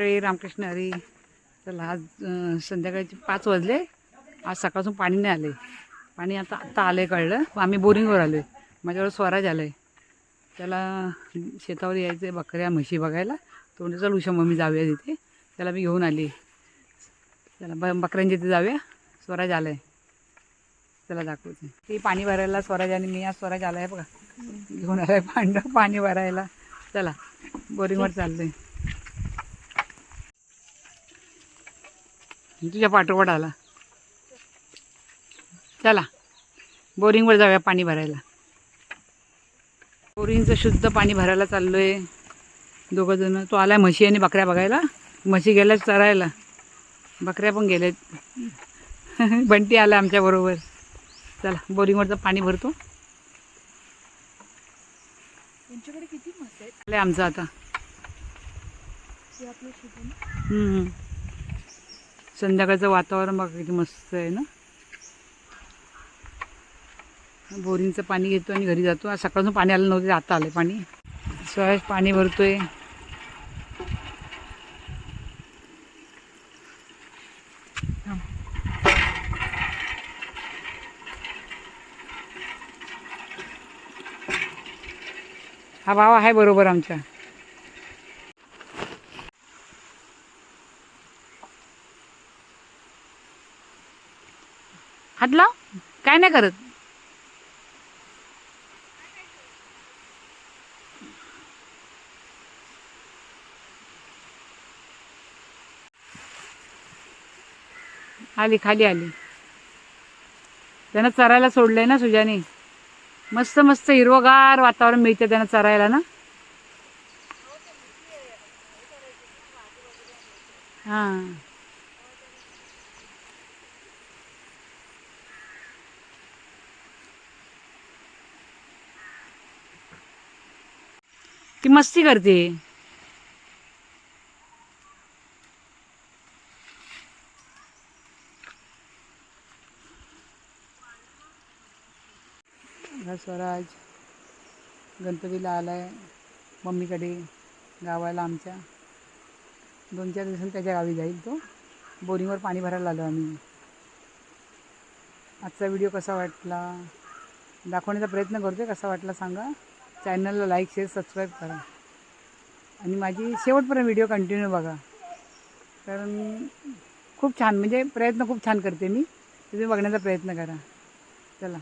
मंडळी रामकृष्ण हरी. चला आज संध्याकाळचे पाच वाजले. आज सकाळपासून पाणी नाही आले. पाणी आता आत्ता आलं आहे कळलं. आम्ही बोरिंगवर आलो आहे माझ्याकडे स्वराज आलं आहे त्याला शेतावर यायचं आहे बकऱ्या म्हशी बघायला. तो म्हणजे चल उषा मम्मी जाऊया तिथे. त्याला मी घेऊन आली. त्याला ब बकऱ्यांच्या तिथे जाऊया. स्वराज आलं आहे त्याला दाखवते. ती पाणी भरायला स्वराज आणि मी आज स्वराज आला आहे बघा. घेऊन आला आहे पाणी भरायला. चला बोरिंगवर चाललं आहे तुझ्या पाठोपाठ आला चला बोरिंगवर जाऊया पाणी भरायला. बोरिंगचं शुद्ध पाणी भरायला चाललो आहे दोघं जण. तो आलाय म्हशी आणि बकऱ्या बघायला. म्हशी गेल्या चरायला. बकऱ्या पण गेल्यात. बंटी आला आमच्याबरोबर चला बोरिंगवरचं पाणी भरतो. किती आलं आमचं आता. संध्याकाळचं वातावरण बघा किती मस्त आहे ना. बोरिंगचं पाणी घेतो आणि घरी जातो. आज सकाळपासून पाणी आलं नव्हतं आता आलं पाणी. सहज पाणी भरतोय. हा भाव आहे बरोबर आमच्या. हात लाव काय नाही करत. आली खाली आली. त्यानं चरायला सोडलंय ना सुजाने. मस्त मस्त हिरवगार वातावरण मिळते त्यानं चरायला ना. हां. ती मस्ती करते. स्वराज गणपतीला आलाय मम्मीकडे गावाला आमच्या. दोन चार दिवसांनी त्याच्या गावी जाईल तो. बोरिंगवर पाणी भरायला आलो आम्ही. आजचा व्हिडिओ कसा वाटला? दाखवण्याचा प्रयत्न करतोय कसा वाटला सांगा. चॅनलला लाईक शेअर सबस्क्राईब करा. आणि माझी शेवटपर्यंत व्हिडिओ कंटिन्यू बघा. कारण खूप छान म्हणजे प्रयत्न खूप छान करते मी. तुम्ही बघण्याचा प्रयत्न करा. चला.